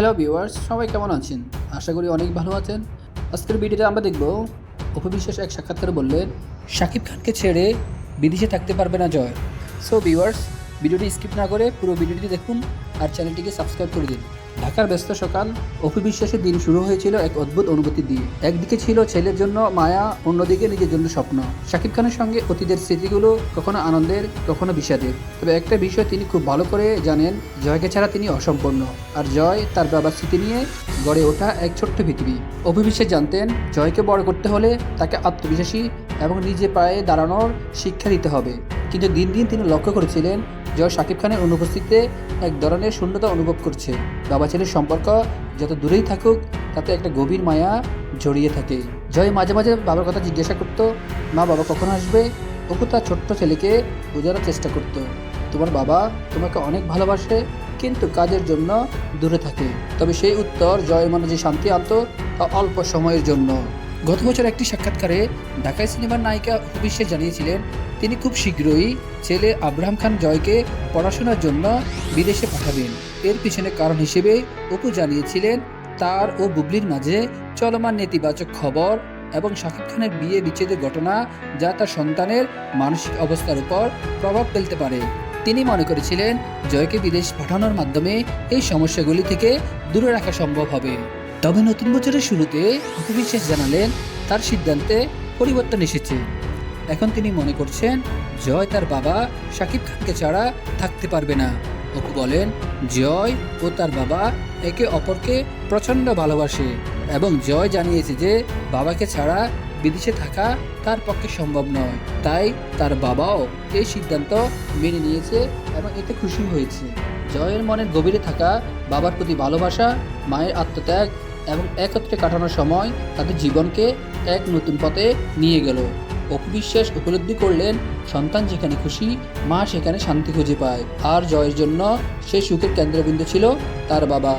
Hello viewers, সবাই কেমন আছেন? আশা করি অনেক ভালো আছেন। আজকের ভিডিওতে আমরা দেখব অপবিশ্বাস এক সাক্ষাৎকার বললেন, শাকিব খানকে ছেড়ে বিদেশে থাকতে পারবে না জয়। সো ভিউয়ার্স ভিডিওটি স্কিপ না করে পুরো ভিডিওটি দেখুন আর চ্যানেলটিকে সাবস্ক্রাইব করে দিন। ঢাকার ব্যস্ত সকাল অপবিশ্বাসের দিন শুরু হয়েছিল এক অদ্ভুত অনুভূতি দিয়ে একদিকে ছিল ছেলের জন্য মায়া, অন্যদিকে নিজের জন্য স্বপ্ন। শাকিব খানের সঙ্গে অতীতের স্মৃতিগুলো কখনো আনন্দের, কখনো বিষাদের। তবে একটা বিষয় তিনি খুব ভালো করে জানেন, জয়কে ছাড়া তিনি অসম্পূর্ণ। আর জয় তার বাবার স্মৃতি নিয়ে গড়ে ওঠা এক ছোট্ট পৃথিবী। অভিবিশ্বাস জানতেন, জয়কে বড় করতে হলে তাকে আত্মবিশ্বাসী এবং নিজে পায়ে দাঁড়ানোর শিক্ষা দিতে হবে। কিন্তু দিন দিন তিনি লক্ষ্য করেছিলেন জয় শাকিব খানের অনুপস্থিতিতে এক ধরনের শূন্যতা অনুভব করছে। বাবা ছেলের সম্পর্ক যত দূরেই থাকুক, তাতে একটা গভীর মায়া জড়িয়ে থাকে। জয় মাঝে মাঝে বাবার কথা জিজ্ঞাসা করতো, মা, বাবা কখন আসবে? অপু তার ছোট্ট ছেলেকে বোঝানোর চেষ্টা করত, তোমার বাবা তোমাকে অনেক ভালোবাসে, কিন্তু কাজের জন্য দূরে থাকে। তবে সেই উত্তর জয় মনে যে শান্তি আনত, তা অল্প সময়ের জন্য। গত বছর একটি সাক্ষাৎকারে ঢাকায় সিনেমার নায়িকা অপবিশ্বাস জানিয়েছিলেন তিনি খুব শীঘ্রই ছেলে আব্রাহাম খান জয়কে পড়াশোনার জন্য বিদেশে পাঠাবেন। এর পিছনে কারণ হিসেবে অপু জানিয়েছিলেন, তার ও বুবলির মাঝে চলমান নেতিবাচক খবর এবং শাকিব খানের বিয়ে বিচ্ছেদের ঘটনা যা তার সন্তানের মানসিক অবস্থার উপর প্রভাব ফেলতে পারে। তিনি মনে করেছিলেন, জয়কে বিদেশ পাঠানোর মাধ্যমে এই সমস্যাগুলি থেকে দূরে রাখা সম্ভব হবে। তবে নতুন বছরের শুরুতে অপবিশ্বাস জানালেন, তার সিদ্ধান্তে পরিবর্তন এসেছে। এখন তিনি মনে করছেন, জয় তার বাবা শাকিব খানকে ছাড়া থাকতে পারবে না। অপু বলেন, জয় ও তার বাবা একে অপরকে প্রচণ্ড ভালোবাসে এবং জয় জানিয়েছে যে বাবাকে ছাড়া বিদেশে থাকা তার পক্ষে সম্ভব নয়। তাই তার বাবাও এই সিদ্ধান্ত মেনে নিয়েছে এবং এতে খুশি হয়েছে। জয়ের মনের গভীরে থাকা বাবার প্রতি ভালোবাসা, মায়ের আত্মত্যাগ এবং একত্রে কাটানোর সময় তাদের জীবনকে এক নতুন পথে নিয়ে গেল। অপবিশ্বাস উপলব্ধি করলেন, সন্তান যেখানে খুশি, মা সেখানে শান্তি খুঁজে পায়। আর জয়ের জন্য সে সুখের কেন্দ্রবিন্দু ছিল তার বাবা।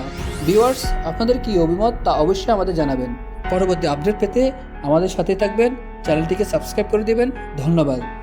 ভিউয়ার্স, আপনাদের কি অভিমত তা অবশ্যই আমাদের জানাবেন। পরবর্তী আপডেট পেতে আমাদের সাথে থাকবেন। চ্যানেলটিকে সাবস্ক্রাইব করে দেবেন। ধন্যবাদ।